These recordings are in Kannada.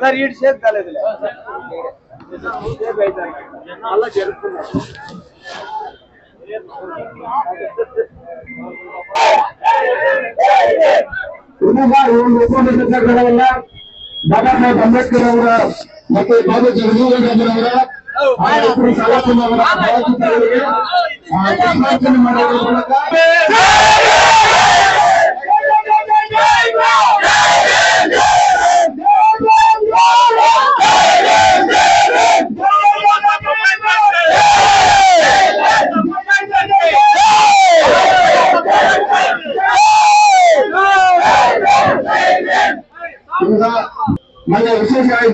సార్ ఈడు సేఫ్ కాలేదులే సేఫ్ అవుతాయి అలా జరుపుకున్నాం ಒಪ್ಪಂದ ವಲ್ಲ ಬಾಬಾ ಸಾಹೇಬ್ ಅಂಬೇಡ್ಕರ್ ಅವರ ಮತ್ತೆ ಬಾಬಾ ಜಗಜೀವನರವರ ಅವರ ಭಾವಚಿತ್ರಗಳಿಗೆ ಮಾತನಾಡೋದ್ರ ಮೂಲಕ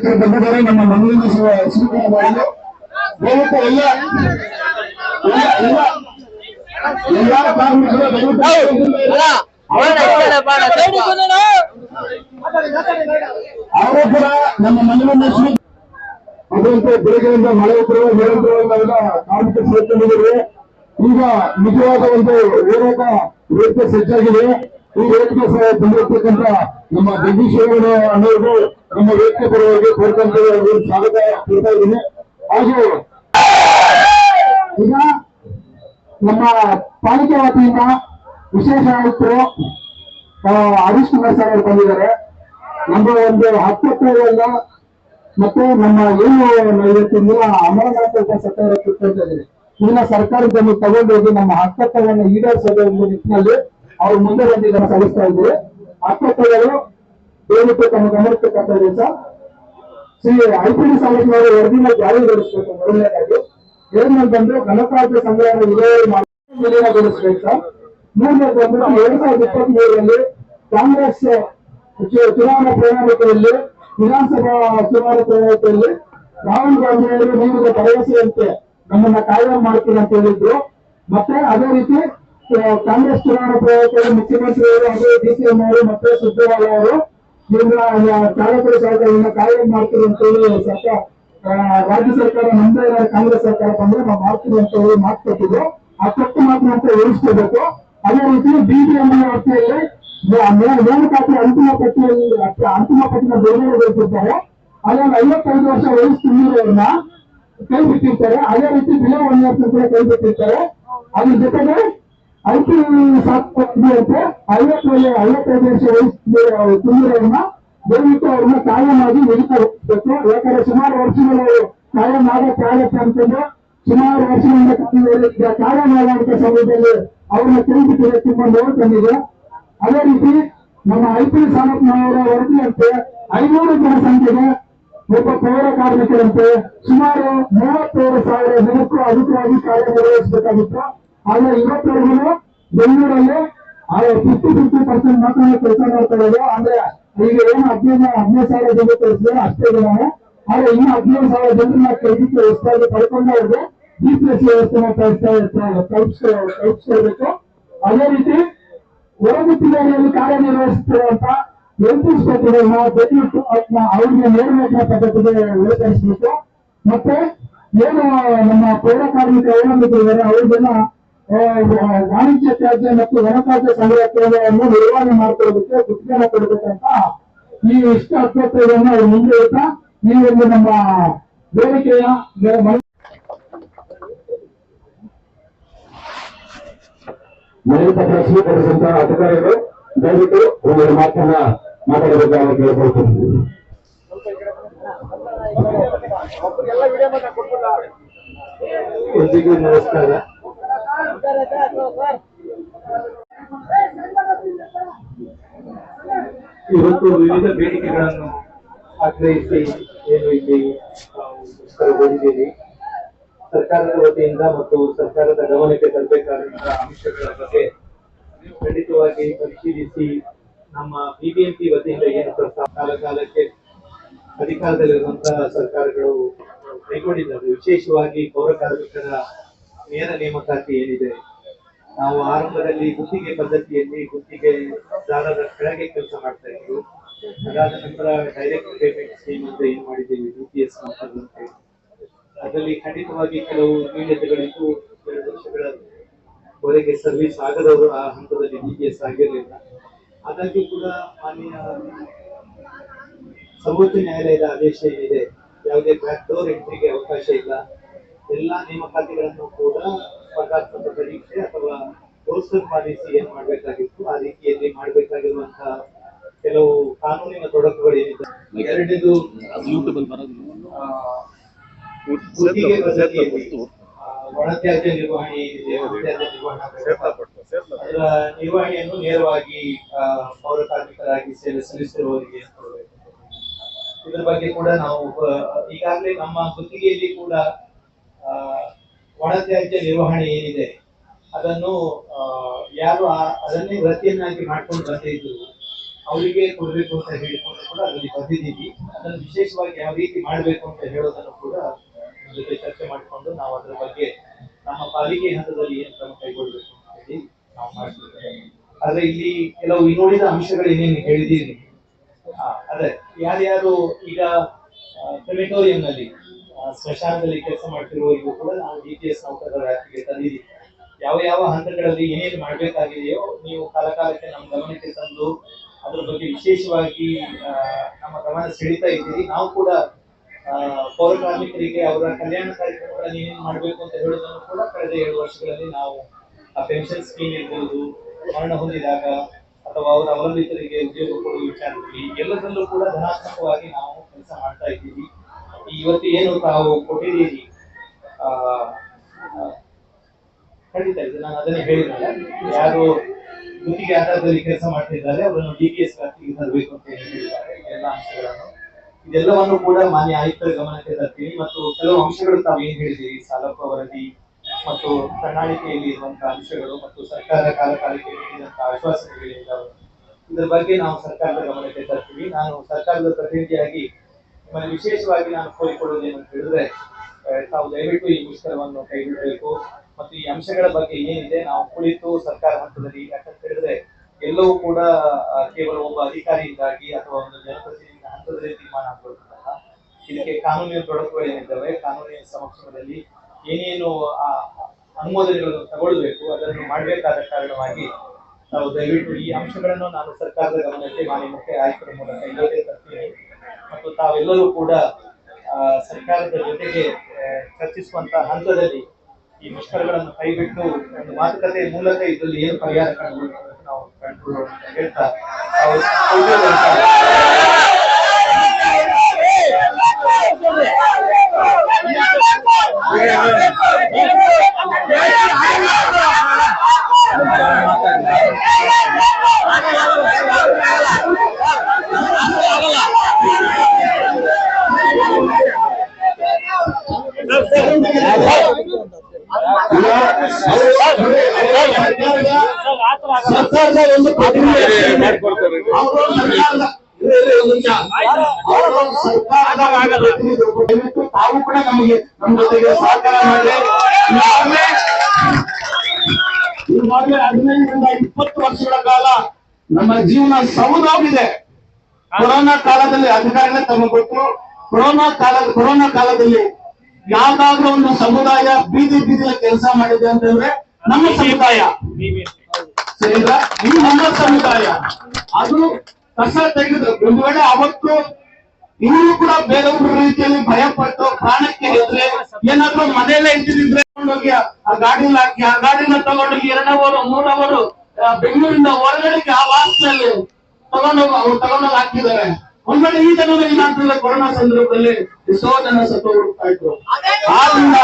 ಆಯುಕ್ತರು ಬಂದಿದ್ದಾರೆ ನಮ್ಮ ಮಂಗಳೂರಿನ ಸ್ವ- ಸ್ವೀಕಾರ ಮಾಡಲು ದಯವಿಟ್ಟು ಎಲ್ಲ ಎಲ್ಲ ಕಾರ್ಮಿಕರು ದಯವಿಟ್ಟು ಅವರು ಕೂಡ ನಮ್ಮ ಮನೆಯನ್ನ ಸ್ವೀ ಅದಂತೆ ಬೆಳಗ್ಗೆಯಿಂದ ಮಳೆ ಉತ್ತರವ ನಿರಂತರವಾದ ಕಾರ್ಮಿಕ ಸೇರ್ಕೊಂಡಿದ್ದಾರೆ ಈಗ ನಿಜವಾದ ಒಂದು ಹೋರಾಟ ವೇದಿಕೆ ಸಜ್ಜಾಗಿದೆ ಈ ವೇದಿಕೆ ಸಹ ಬಂದಿರತಕ್ಕಂತ ನಮ್ಮ ಜಗದೀಶ್ ಅನ್ನೋರು ನಮ್ಮ ವ್ಯಕ್ತಿ ಪರವಾಗಿ ಕೋರ್ಕಂತ ಸ್ವಾಗತ ಕೊಡ್ತಾ ಇದ್ದೀನಿ. ಹಾಗೂ ಈಗ ನಮ್ಮ ಪಾಲಿಕೆ ವತಿಯಿಂದ ವಿಶೇಷ ಆಯುಕ್ತರು ಹರೀಶ್ ಕುಮಾರ್ ಸರ್ ಅವರು ಬಂದಿದ್ದಾರೆ. ನಮ್ಮ ಒಂದು ಹತ್ತೊತ್ತುವರೆಯಿಂದ ಮತ್ತೆ ನಮ್ಮ ಏನು ಇವತ್ತಿನ ಅಮರನಾಥ ಸರ್ಕಾರ ಇದ್ದೀವಿ ಇದನ್ನ ಸರ್ಕಾರದಲ್ಲಿ ತಗೊಂಡೋಗಿ ನಮ್ಮ ಹಕ್ಕತ್ತವನ್ನು ಈಡೇರಿಸೋದು ಒಂದು ನಿಟ್ಟಿನಲ್ಲಿ ಅವ್ರು ಮುಂದೆ ಬಂದಿದ್ದಾರೆ, ಸಲ್ಲಿಸ್ತಾ ಇದ್ದೀವಿ ಹಕ್ಕತ್ತಗಳು ತಮ್ಮ ಗಮನಕ್ಕೆ ತರ್ತಾ ಇದೆ ಸರ್ ಶ್ರೀ ಐಪಿಡಿ ಸಮಿತಿಯವರು ವರದಿನ ಜಾರಿಗೊಳಿಸಬೇಕು ಮೊದಲನೇದಾಗಿ ಏನಂತಂದ್ರೆ ಗಣರಾಜ್ಯ ಸಂಗ್ರಹ ವಿಲೇವಾರಿ ಮಾಡಿ ವಿಲೀನಗೊಳಿಸಬೇಕು ಸರ್ ಮೂರನೇದು ಬಂದು ಎರಡ್ ಸಾವಿರದ ಇಪ್ಪತ್ತ್ ಮೂರರಲ್ಲಿ ಕಾಂಗ್ರೆಸ್ ಚುನಾವಣಾ ಪ್ರಣಾಳಿಕೆಯಲ್ಲಿ ವಿಧಾನಸಭಾ ಚುನಾವಣಾ ಪ್ರಣಾಳಿಕೆಯಲ್ಲಿ ರಾಹುಲ್ ಗಾಂಧಿ ಅವರು ನೀಡಿದ ಭರವಸೆಯಂತೆ ನಮ್ಮನ್ನ ಕಾಯ್ದೆ ಮಾಡ್ತೀನಿ ಅಂತ ಹೇಳಿದ್ರು ಮತ್ತೆ ಅದೇ ರೀತಿ ಕಾಂಗ್ರೆಸ್ ಚುನಾವಣಾ ಪ್ರಣಾಳಿಕೆಯಲ್ಲಿ ಮುಖ್ಯಮಂತ್ರಿಯವರು ಅದೇ ಡಿ ಸಿ ಎಂ ಅವರು ಮತ್ತೆ ಸುದ್ದಿ ಅವರು ಚಾಲಕರು ಸಹಕಾರವನ್ನು ಕಾಯಂ ಮಾಡ್ತೀವಿ ಅಂತ ಹೇಳಿ ಸರ್ಕಾರ ರಾಜ್ಯ ಸರ್ಕಾರ ನಮ್ದೇ ಕಾಂಗ್ರೆಸ್ ಸರ್ಕಾರ ಬಂದ್ರೆ ನಾವು ಮಾಡ್ತೀವಿ ಅಂತ ಹೇಳಿ ಮಾತು ಕೊಟ್ಟಿದ್ರು. ಆ ತಪ್ಪು ಮಾತ್ರ ಅಂತ ಉಳಿಸ್ಕೋಬೇಕು ಅದೇ ರೀತಿ ಬಿಬಿಎಂಪಿ ವ್ಯಾಪ್ತಿಯಲ್ಲಿ ನೇಮಕಾತಿ ಅಂತಿಮ ಪಟ್ಟಿಯಲ್ಲಿ ಅಂತಿಮ ಪಟ್ಟಿನ ಬಿಡುಗಡೆಗೊಳಿಸಿದ್ದಾರೆ ಒಂದು ಐವತ್ತೈದು ವರ್ಷ ವಯಸ್ಸು ತುಂಬಿರೋರನ್ನ ಕೈ ಬಿಟ್ಟಿರ್ತಾರೆ ಅದೇ ರೀತಿ ಬಿಲೋ ಒನ್ ಕೈ ಬಿಟ್ಟಿರ್ತಾರೆ ಅದ್ರ ಜೊತೆಗೆ ಐ ಸಾಕು ಸಾಕುವಂತೆ ಐವತ್ತು ಐವತ್ತೈದು ವರ್ಷ ವಯಸ್ಸು ತುಂಬಿರೋರನ್ನ ದಯವಿಟ್ಟು ಅವ್ರನ್ನ ಕಾಯಮಾಗಿ ಹೋಗ್ಬೇಕು. ಯಾಕಂದ್ರೆ ಸುಮಾರು ವರ್ಷಗಳು ಕಾಯಂ ಆಗತ್ತೆ ಅಂತಂದ್ರೆ ಸುಮಾರು ವರ್ಷಗಳಿಂದ ಕಟ್ಟಿದ್ದಾರೆ ಕಾಯಂ ಆಗುವಂತ ಸಮಯದಲ್ಲಿ ಅವ್ರನ್ನ ತಿರುಗಿ ಬಿಟ್ಟಿದೆ ತುಂಬಾ ತಂದಿದೆ ಅದೇ ರೀತಿ ನಮ್ಮ ಐ ಪಿ ವರದಿಯಂತೆ ಐನೂರು ಜನಸಂಖ್ಯೆಗೆ ಒಬ್ಬ ಪೌರ ಕಾರ್ಮಿಕರಂತೆ ಸುಮಾರು ಮೂವತ್ತೇಳು ಸಾವಿರ ಜನಕ್ಕೂ ಅಧಿಕವಾಗಿ ಕಾರ್ಯನಿರ್ವಹಿಸಬೇಕಾಗಿತ್ತು ಆದ್ರೆ ಇವತ್ತರೆಗೂ ಬೆಂಗಳೂರಲ್ಲಿ ಫಿಫ್ಟಿ ಫಿಫ್ಟಿ ಪರ್ಸೆಂಟ್ ಮಾತ್ರ ಕೆಲಸ ಮಾಡ್ತಾ ಇರೋದು. ಅಂದ್ರೆ ಈಗ ಏನು ಹದಿನೈದು ಹದಿನೈದು ಸಾವಿರ ಜನ ಕಳಿಸಿದ್ರೆ ಅಷ್ಟೇ ನಾವು ಆದ್ರೆ ಇನ್ನು ಹದಿನೈದು ಸಾವಿರ ಜನರನ್ನ ಕೈದಿಕ್ಕೆ ಹೊಸದಾಗಿ ಪಡ್ಕೊಂಡವ್ರಿಗೆ ಡಿ ಪಿ ಎಸ್ ವ್ಯವಸ್ಥೆನ ಕಳಿಸ್ತಾ ಕಲ್ಪಿಸ್ಕೊಳ್ಬೇಕು ಅದೇ ರೀತಿ ಹೊರಗುತ್ತಿಗೆಯಲ್ಲಿ ಕಾರ್ಯನಿರ್ವಹಿಸುತ್ತಿರುವಂತ ಎನ್ಪಿಸ್ಪತಿಗಳನ್ನ ದಯವಿಟ್ಟು ಅವ್ರಿಗೆ ನೇರವೇಟಿನ ಪದ್ಧತಿಗೆ ವಿಳಂಬಿಸಬೇಕು ಮತ್ತೆ ಏನು ನಮ್ಮ ಪೌರ ಕಾರ್ಮಿಕ ಅವಲಂಬಿತರಿದ್ದಾರೆ ಅವ್ರಿಗೆಲ್ಲ ವಾಣಿಜ್ಯ ತ್ಯಾಜ್ಯ ಮತ್ತು ಹಣಕಾಸು ಸಂಗ್ರಹ ಕೇಂದ್ರವನ್ನು ನಿರ್ವಹಣೆ ಮಾಡ್ಕೊಳ್ಳೋದಕ್ಕೆ ಗುತ್ತಿಗೆನ ಕೊಡಬೇಕಂತ ಈ ಇಷ್ಟ ಆಸ್ಪತ್ರೆಗಳನ್ನು ಅವರು ಮುಂದೆ ಇಡ್ತಾ ಈ ಒಂದು ನಮ್ಮ ಬೇಡಿಕೆಯ ಮನೆ ಮನವಿ ಪತ್ರ ಸ್ವೀಕರಿಸಿದಂತಹ ಅಧಿಕಾರಿಗಳು ದಯವಿಟ್ಟು ಒಂದೆರಡು ಮಾತನ್ನ ಮಾತಾಡಬೇಕಾಗಿ ಕೇಳಿಕೊಳ್ತೀನಿ ಎಲ್ರಿಗೂ ನಮಸ್ಕಾರ. ಇವತ್ತು ವಿವಿಧ ಬೇಡಿಕೆಗಳನ್ನು ಆಗ್ರಹಿಸಿ ಏನು ಇಲ್ಲಿ ಬಂದಿದ್ದೀರಿ ಸರ್ಕಾರದ ವತಿಯಿಂದ ಮತ್ತು ಸರ್ಕಾರದ ಗಮನಕ್ಕೆ ತರಬೇಕಾದಂತಹ ಅಂಶಗಳ ಬಗ್ಗೆ ಖಂಡಿತವಾಗಿ ಪರಿಶೀಲಿಸಿ ನಮ್ಮ ಬಿಬಿಎಂಪಿ ವತಿಯಿಂದ ಏನು ಪ್ರಸ್ತಾವ ಕಾಲ ಕಾಲಕ್ಕೆ ಅಧಿಕಾರದಲ್ಲಿರುವಂತಹ ಸರ್ಕಾರಗಳು ಕೈಗೊಂಡಿದ್ದಾರೆ. ವಿಶೇಷವಾಗಿ ಪೌರ ಕಾರ್ಮಿಕರ ನೇರ ನೇಮಕಾತಿ ಏನಿದೆ, ನಾವು ಆರಂಭದಲ್ಲಿ ಗುತ್ತಿಗೆ ಪದ್ಧತಿಯಲ್ಲಿ ಗುತ್ತಿಗೆದಾರರ ಕೆಳಗೆ ಕೆಲಸ ಮಾಡ್ತಾ ಇದ್ರು ಅದಾದ ನಂತರ ಡೈರೆಕ್ಟ್ ಪೇಮೆಂಟ್ ಸ್ಕೀಮ್ ಅಂತ ಏನ್ ಮಾಡಿದ್ದೀವಿ ಯು ಪಿ ಎಸ್ ಅಂತ ಅದರಲ್ಲಿ ಖಂಡಿತವಾಗಿ ಕೆಲವು ನ್ಯೂನತೆಗಳಿದ್ದು, ಎರಡು ವರ್ಷಗಳ ವರೆಗೆ ಸರ್ವಿಸ್ ಆಗದವರು ಆ ಹಂತದಲ್ಲಿ ಎಸ್ ಆಗಿರಲಿಲ್ಲ. ಆದಾಗ್ಯೂ ಕೂಡ ಮಾನ್ಯ ಸರ್ವೋಚ್ಚ ನ್ಯಾಯಾಲಯದ ಆದೇಶ ಏನಿದೆ, ಯಾವುದೇ ಬ್ಯಾಕ್ ಡೋರ್ ಎಂಟ್ರಿಗೆ ಅವಕಾಶ ಇಲ್ಲ. ಎಲ್ಲಾ ನೇಮಕಾತಿಗಳನ್ನು ಕೂಡ ಸ್ಪರ್ಧಾತ್ಮಕ ಪರೀಕ್ಷೆ ಅಥವಾ ಪೋಸ್ಟರ್ ಪಾಲಿಸಿ ಏನ್ ಮಾಡ್ಬೇಕಾಗಿತ್ತು ಆ ರೀತಿಯಲ್ಲಿ ಮಾಡ್ಬೇಕಾಗಿರುವಂತಹ ಕೆಲವು ಕಾನೂನಿನ ತೊಡಕುಗಳು ಏನಿದೆ. ಎರಡನೇದು ಗುತ್ತಿಗೆ ಒಣತ್ಯಾಜ್ಯ ನಿರ್ವಹಣೆ ಏನಿದೆ ಒಣತ್ಯಾಜ್ಯ ನಿರ್ವಹಣಾ ಘಟಕ, ಅದರ ನಿರ್ವಹಣೆಯನ್ನು ನೇರವಾಗಿ ಪೌರ ಕಾರ್ಮಿಕರಾಗಿ ಸೇವೆ ಸಲ್ಲಿಸಿರುವವರಿಗೆ ಇದರ ಬಗ್ಗೆ ಕೂಡ ನಾವು ಈಗಾಗಲೇ ನಮ್ಮ ಗುತ್ತಿಗೆಯಲ್ಲಿ ಕೂಡ ಒಣತ್ಯಾಜ್ಯ ನಿರ್ವಹಣೆ ಏನಿದೆ, ಅದನ್ನು ಯಾರು ಅದನ್ನೇ ವೃತ್ತಿಯನ್ನಾಗಿ ಮಾಡ್ಕೊಂಡು ಬರ್ತಿದ್ರು ಅವರಿಗೆ ಕೊಡಬೇಕು ಅಂತ ಹೇಳಿಕೊಂಡು ಕೂಡ ಅದರಲ್ಲಿ ಬಂದಿದ್ದೀವಿ. ಅದನ್ನು ವಿಶೇಷವಾಗಿ ಯಾವ ರೀತಿ ಮಾಡಬೇಕು ಅಂತ ಹೇಳೋದನ್ನು ಕೂಡ ಜೊತೆ ಚರ್ಚೆ ಮಾಡಿಕೊಂಡು ನಾವು ಅದರ ಬಗ್ಗೆ ನಮ್ಮ ಪಾಲಿಕೆ ಹಂತದಲ್ಲಿ ಏನು ಕ್ರಮ ಕೈಗೊಳ್ಳಬೇಕು ಅಂತ ಹೇಳಿ ನಾವು ಮಾಡ್ತಿದ್ದೇವೆ ಆದ್ರೆ ಇಲ್ಲಿ ಕೆಲವು ಇನ್ನುಳಿದ ಅಂಶಗಳು ಏನೇನು ಹೇಳಿದ್ದೀರಿ ಅದೇ, ಯಾರ್ಯಾರು ಈಗ ಕ್ರಿಮಿಟೋರಿಯಂನಲ್ಲಿ ಸ್ಮಶಾನದಲ್ಲಿ ಕೆಲಸ ಮಾಡ್ತಿರುವವರಿಗೂ ಕೂಡ ನಾವು ಡಿ ಟಿ ಎಸ್ ನೌಕರರ ವ್ಯಾಪ್ತಿಗೆ ತಂದಿದ್ದೀವಿ ಯಾವ ಯಾವ ಹಂತಗಳಲ್ಲಿ ಏನೇನು ಮಾಡಬೇಕಾಗಿದೆಯೋ ನೀವು ಕಾಲಕಾಲಕ್ಕೆ ನಮ್ಮ ಗಮನಕ್ಕೆ ತಂದು ಅದ್ರ ಬಗ್ಗೆ ವಿಶೇಷವಾಗಿ ನಮ್ಮ ಗಮನ ಸೆಳೀತಾ ಇದ್ದೀರಿ. ನಾವು ಕೂಡ ಪೌರ ಕಾರ್ಮಿಕರಿಗೆ ಅವರ ಕಲ್ಯಾಣ ಕಾರ್ಯಕ್ರಮಗಳನ್ನು ಏನೇನು ಮಾಡಬೇಕು ಅಂತ ಹೇಳೋದನ್ನು ಕೂಡ ಕಳೆದ ಏಳು ವರ್ಷಗಳಲ್ಲಿ ನಾವು ಆ ಪೆನ್ಷನ್ ಸ್ಕೀಮ್ ಇರ್ಬೋದು, ಮರಣ ಹೊಂದಿದಾಗ ಅಥವಾ ಅವರ ಅವಲಂಬಿತರಿಗೆ ಉದ್ಯೋಗ ಕೊಡುವ ವಿಚಾರದಲ್ಲಿ ಎಲ್ಲದರಲ್ಲೂ ಕೂಡ ಧನಾತ್ಮಕವಾಗಿ ನಾವು ಕೆಲಸ ಮಾಡ್ತಾ ಇದ್ದೀವಿ. ಇವತ್ತು ಏನು ತಾವು ಕೊಟ್ಟಿದ್ದೀರಿ? ಖಂಡಿತ ಇದೆ, ನಾನು ಅದನ್ನೇ ಹೇಳಿದ್ನಲ್ಲ. ಯಾರು ಗುತ್ತಿಗೆ ಆಧಾರದಲ್ಲಿ ಕೆಲಸ ಮಾಡ್ತಿದ್ದಾರೆ, ಅವರನ್ನು ಡಿ ಕೆ ಎಸ್ ವ್ಯಾಪ್ತಿಗೆ ತರಬೇಕು ಅಂತ ಹೇಳಿ ಹೇಳಿದ್ದಾರೆ, ಎಲ್ಲ ಅಂಶಗಳನ್ನು. ಇದೆಲ್ಲವನ್ನು ಕೂಡ ಮಾನ್ಯ ಆಯುಕ್ತರ ಗಮನಕ್ಕೆ ತರ್ತೀನಿ. ಮತ್ತು ಕೆಲವು ಅಂಶಗಳು ತಾವು ಏನ್ ಹೇಳಿದ್ದೀರಿ? ಸಾಲಪ್ಪ ವರದಿ ಮತ್ತು ಪ್ರಣಾಳಿಕೆಯಲ್ಲಿ ಇರುವಂತಹ ಅಂಶಗಳು ಮತ್ತು ಸರ್ಕಾರದ ಕಾಲಕಾಲಕ್ಕೆ ನೀಡಿದಂತಹ ಆಶ್ವಾಸನೆಗಳಿಂದ ಇದರ ಬಗ್ಗೆ ನಾವು ಸರ್ಕಾರದ ಗಮನಕ್ಕೆ ತರ್ತೀವಿ. ನಾನು ಸರ್ಕಾರದ ಪ್ರತಿನಿಧಿಯಾಗಿ ನಿಮ್ಮಲ್ಲಿ ವಿಶೇಷವಾಗಿ ನಾನು ಕೋರಿಕೊಳ್ಳೋದು ಏನಂತ ಹೇಳಿದ್ರೆ ತಾವು ದಯವಿಟ್ಟು ಈ ಮುಷ್ಕರವನ್ನು ಕೈಬಿಡಬೇಕು. ಮತ್ತು ಈ ಅಂಶಗಳ ಬಗ್ಗೆ ಏನಿದೆ, ನಾವು ಕುಳಿತು ಸರ್ಕಾರ ಹಂತದಲ್ಲಿ ಯಾಕಂತ ಹೇಳಿದ್ರೆ, ಎಲ್ಲವೂ ಕೂಡ ಕೇವಲ ಒಬ್ಬ ಅಧಿಕಾರಿಯಿಂದಾಗಿ ಅಥವಾ ಒಂದು ಜನಪ್ರತಿನಿಧಿ ಹಂತದಲ್ಲಿ ತೀರ್ಮಾನ ಆಗ್ಬಿಡುತ್ತಲ್ಲ ಇದಕ್ಕೆ ಕಾನೂನಿನ ತೊಡಕುಗಳು ಏನಿದ್ದಾವೆ, ಕಾನೂನಿನ ಸಮಕ್ಷಮದಲ್ಲಿ ಏನೇನು, ಆ, ಅನುಮೋದನೆಗಳನ್ನು ತಗೊಳ್ಬೇಕು, ಅದನ್ನು ಮಾಡಬೇಕಾದ ಕಾರಣವಾಗಿ ನಾವು ದಯವಿಟ್ಟು ಈ ಅಂಶಗಳನ್ನು ನಾನು ಸರ್ಕಾರದ ಗಮನಕ್ಕೆ ಮಾನ್ಯ ಮುಖ್ಯ ಆಯುಕ್ತರ ಮೂಲಕ ಇಲ್ಲದೆ ತರ್ತೀನಿ. ಮತ್ತು ತಾವೆಲ್ಲರೂ ಕೂಡ ಸರ್ಕಾರದ ಜೊತೆಗೆ ಚರ್ಚಿಸುವಂತಹ ಹಂತದಲ್ಲಿ ಈ ಮುಷ್ಕರಗಳನ್ನು ಕೈಬಿಟ್ಟು ಒಂದು ಮಾತುಕತೆ ಮೂಲಕ ಇದರಲ್ಲಿ ಏನು ಪರಿಹಾರ ಅಂತ ನಾವು ಕಂಡುಕೊಳ್ಳೋಣ ಅಂತ ಹೇಳ್ತಾ ತಾವು ಒಳ್ಳೆಯದಾಗ್ಲಿ. ಸರ್ಕಾರದ ಒಂದು ಪ್ರತಿನಿಧಿ ಅವರು ಸರ್ಕಾರದ ಇರ್ರಿ, ಒಂದು ನಿಮಿಷ. ಅವರು ಸರ್ಕಾರದ ಪ್ರತಿನಿಧಿ ಒಬ್ಬ ದಯವಿಟ್ಟು ತಾವು ಕೂಡ ನಮಗೆ ನಮ್ಮ ಜೊತೆಗೆ ಸಹಕಾರ ಮಾಡಿ. ಹದಿನೈದರಿಂದ ಇಪ್ಪತ್ತು ವರ್ಷಗಳ ಕಾಲ ನಮ್ಮ ಜೀವನ ಸೌದೋಗಿದೆ. ಕೊರೋನಾ ಕಾಲದಲ್ಲಿ ಅಧಿಕಾರಿಗಳೇ ತಮ್ಮ ಗೊತ್ತು ಕೊರೋನಾ ಕಾಲ ಕೊರೋನಾ ಕಾಲದಲ್ಲಿ ಯಾವ್ದಾದ್ರೂ ಒಂದು ಸಮುದಾಯ ಬೀದಿ ಬೀದಿಯ ಕೆಲಸ ಮಾಡಿದೆ ಅಂತಂದ್ರೆ ನಮ್ಮ ಸಮುದಾಯ. ಸರಿ ನಮ್ಮ ಸಮುದಾಯ. ಅದು ಕಸ ತೆಗೆದು ಒಂದು ವೇಳೆ ಅವತ್ತು ಇನ್ನೂ ಕೂಡ ಬೇರೆಯವ್ರ ರೀತಿಯಲ್ಲಿ ಭಯ ಪಟ್ಟು ಪ್ರಾಣಕ್ಕೆ ಹೆದ್ರೆ ಏನಾದ್ರೂ ಮನೆಯಲ್ಲೇ ಇದ್ದಿದ್ರೆ ಹೋಗಿ ಆ ಗಾಡಿನ ಹಾಕಿ ಆ ಗಾಡಿನ ತಗೊಂಡೋಗಿ ಎರಡವರು, ಮೂರವರು ಬೆಂಗಳೂರಿನ ಬೆಂಗಳೂರಿಂದ ಹೊರಗಡೆಗೆ ಆ ವಾಸನಲ್ಲಿ ತಗೊಂಡೋಗಿ ಅವ್ರು ತಗೊಂಡೋಗಿ ಹಾಕಿದ್ದಾರೆ. ಒಂದ್ ಈ ಜನರು ಏನಾಗ್ತದೆ ಕೊರೋನಾ ಸಂದರ್ಭದಲ್ಲಿ ಎಷ್ಟೋ ಜನ ಸತ್ತು ಹೋಗ್ತಾ ಆದ್ರಿಂದ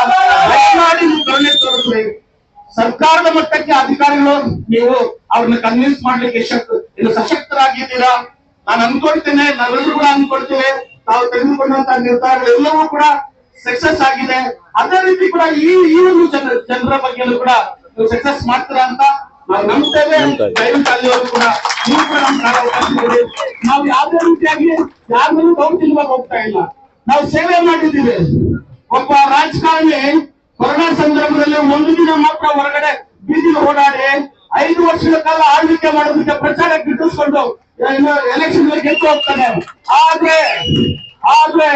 ಸರ್ಕಾರದ ಮಟ್ಟಕ್ಕೆ ಅಧಿಕಾರಿಗಳು, ನೀವು ಅವ್ರನ್ನ ಕನ್ವಿನ್ಸ್ ಮಾಡ್ಲಿಕ್ಕೆ ಶಕ್ತ ಇದು ಸಶಕ್ತರಾಗಿದ್ದೀರಾ? ನಾನು ಅನ್ಕೊಡ್ತೇನೆ ನಾವೆಲ್ಲರೂ ಕೂಡ ಅನ್ಕೊಳ್ತೇವೆ. ತಾವು ತೆಗೆದುಕೊಂಡಂತ ನಿರ್ಧಾರಗಳು ಎಲ್ಲವೂ ಕೂಡ ಸಕ್ಸಸ್ ಆಗಿದೆ. ಅದೇ ರೀತಿ ಕೂಡ ಈ ಈ ಒಂದು ಜನರ ಜನರ ಬಗ್ಗೆನೂ ಕೂಡ ನೀವು ಸಕ್ಸಸ್ ಮಾಡ್ತೀರಾ ಅಂತ ನಾವು ನಂಬ್ತೇವೆ. ದಯವಿಟ್ಟು ಅಲ್ಲಿವರೆಗೂ ಕೂಡ ನೀವು ಕೂಡ ನಾವು ಯಾವುದೇ ರೀತಿಯಾಗಿ ಯಾರಿಗೂ ದೌರ್ಜನ್ಯವಾಗಿ ಹೋಗ್ತಾ ಇಲ್ಲ. ನಾವು ಸೇವೆ ಮಾಡಿದ್ದೀವಿ. ಒಬ್ಬ ರಾಜಕಾರಣಿ ಕೊರೋನಾ ಸಂದರ್ಭದಲ್ಲಿ ಒಂದು ದಿನ ಮಾತ್ರ ಹೊರಗಡೆ ಬೀದಿಗೆ ಓಡಾಡಿ ಐದು ವರ್ಷಗಳ ಕಾಲ ಆಳ್ವಿಕೆ ಮಾಡೋದಕ್ಕೆ ಪ್ರಚಾರ ಗಿಟ್ಟಿಸ್ಕೊಂಡು ಎಲೆಕ್ಷನ್ ಗೆದ್ದು ಹೋಗ್ತಾನೆ ಆದ್ರೆ ಆದ್ರೆ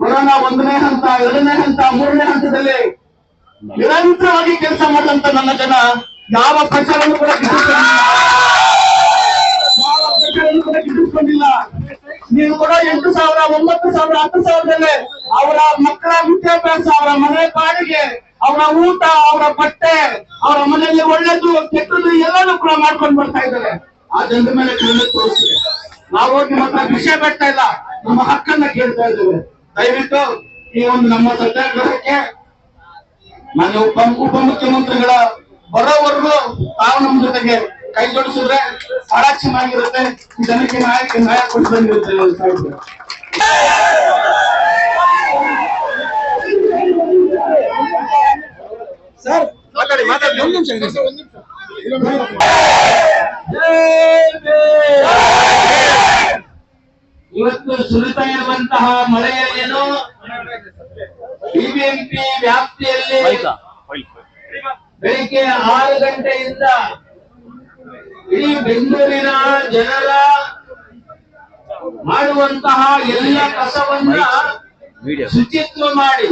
ಕೊರೋನಾ ಒಂದನೇ ಹಂತ, ಎರಡನೇ ಹಂತ, ಮೂರನೇ ಹಂತದಲ್ಲಿ ನಿರಂತರವಾಗಿ ಕೆಲಸ ಮಾಡಿದಂತ ನನ್ನ ಜನ ಯಾವ ಪ್ರಚಾರವನ್ನು ಕೂಡ ಯಾವ ಪ್ರಚಾರವನ್ನು ಕೂಡ ಗಿಟ್ಟಿಸ್ಕೊಂಡಿಲ್ಲ ನೀವು ಕೂಡ ಎಂಟು ಸಾವಿರ, ಒಂಬತ್ತು ಸಾವಿರ, ಹತ್ತು ಸಾವಿರದಲ್ಲೇ ಅವರ ಮಕ್ಕಳ ವಿದ್ಯಾಭ್ಯಾಸ, ಅವರ ಮನೆ ಬಾಡಿಗೆ, ಅವರ ಊಟ, ಅವರ ಬಟ್ಟೆ, ಅವರ ಮನೆಯಲ್ಲಿ ಒಳ್ಳೇದು, ಕೆಟ್ಟದ್ದು ಎಲ್ಲಾನು ಕೂಡ ಮಾಡ್ಕೊಂಡು ಬರ್ತಾ ಇದ್ದಾರೆ. ಆ ಜನರ ಮೇಲೆ ಕಣ್ಣು ತೋರಿಸಿದೆ. ನಾವು ನಿಮ್ಮ ಹತ್ರ ವಿಷಯ ಬಿಡ್ತಾ ಇಲ್ಲ. ನಮ್ಮ ಹಕ್ಕನ್ನ ಕೇಳ್ತಾ ಇದ್ದೇವೆ. ದಯವಿಟ್ಟು ಈ ಒಂದು ನಮ್ಮ ಸತ್ಯಾಗ್ರಹಕ್ಕೆ ಮಾನ್ಯ ಉಪ ಉಪಮುಖ್ಯಮಂತ್ರಿಗಳ ಬರೋವರೆಗೂ ತಾವು ನಮ್ಮ ಜೊತೆಗೆ ಕೈ ಜೋಡಿಸಿದ್ರೆ ಚೆನ್ನಾಗಿರುತ್ತೆ ಜನಕ್ಕೆ ನ್ಯಾಯ ನ್ಯಾಯ ಕೊಡಿಸಿರುತ್ತೆ ಸರ್ ಮಾತಾಡಿ ಮಾತಾಡಿ ಒಂದು ನಿಮಿಷ. ಇವತ್ತು ಸುರಿತಾ ಇರುವಂತಹ ಮಳೆಯಲ್ಲೇನು ಬಿಬಿಎಂಪಿ ವ್ಯಾಪ್ತಿಯಲ್ಲಿ ಬೆಳಿಗ್ಗೆ ಆರು ಗಂಟೆಯಿಂದ ಇಡೀ ಬೆಂಗಳೂರಿನ ಜನರ ಮಾಡುವಂತಹ ಎಲ್ಲ ಕಸವನ್ನ ಶುಚಿತ್ವ ಮಾಡಿ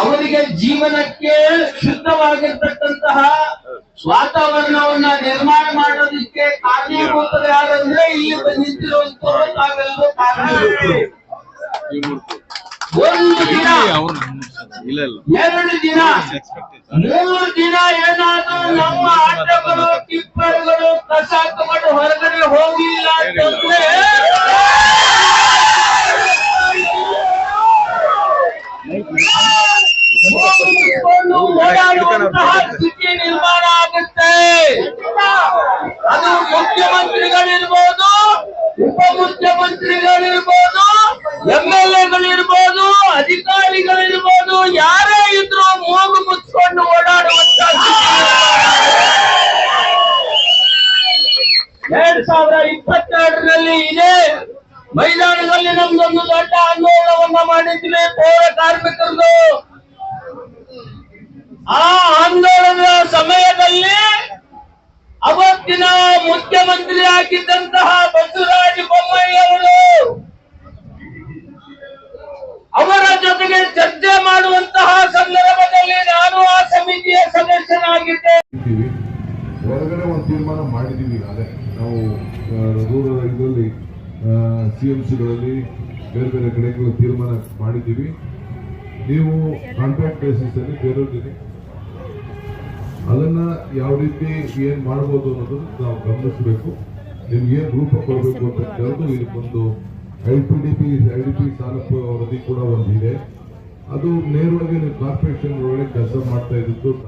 ಅವರಿಗೆ ಜೀವನಕ್ಕೆ ಶುದ್ಧವಾಗಿರ್ತಕ್ಕಂತಹ ವಾತಾವರಣವನ್ನ ನಿರ್ಮಾಣ ಮಾಡೋದಕ್ಕೆ ಕಾರಣೀಭೂತರು ಯಾರಂದ್ರೆ ಇಲ್ಲಿ ನಿಂತಿರುವಂತವರು ತಾವೆಲ್ಲರೂ ಕಾರಣೀಭೂತರು ಒಂದು ದಿನ ಎರಡು ದಿನ ಮೂರು ದಿನ ಏನಾದ್ರೂ ನಮ್ಮ ಆಟಗಳು ಟಿಪ್ಪರ್ಗಳು ಕಸ ತಗೊಂಡು ಹೊರಗಡೆ ಹೋಗಿಲ್ಲ ಅಂತಂದ್ರೆ Não, não, não. ರೂರಲ್ ಇದರಲ್ಲಿ ಸಿ ಎಂ ಸಿಗಳಲ್ಲಿ ಬೇರೆ ಬೇರೆ ಕಡೆಗಳು ತೀರ್ಮಾನ ಮಾಡಿದ್ದೀವಿ. ನೀವು ಕಾಂಟ್ರಾಕ್ಟ್ ಬೇಸಿಸ್ ಅಲ್ಲಿ ಬೇರೆಯವ್ರಿಗೆ ಅದನ್ನ ಯಾವ ರೀತಿ ಏನ್ ಮಾಡ್ಬೋದು ಅನ್ನೋದನ್ನು ನಾವು ಗಮನಿಸಬೇಕು. ನಿಮ್ಗೆ ಏನ್ ರೂಪ ಕೊಡಬೇಕು ಅಂತ ಕೇಳಿದ್ರು ಇದಕ್ಕೊಂದು I P D P I D P ಸಾಲ ವರದಿ ಕೂಡ ಒಂದಿದೆ. ಅದು ನೇರವಾಗಿ ನೀವು ಕಾರ್ಪೊರೇಷನ್ ಒಳಗಡೆ ಕೆಲಸ ಮಾಡ್ತಾ ಇದ್ದು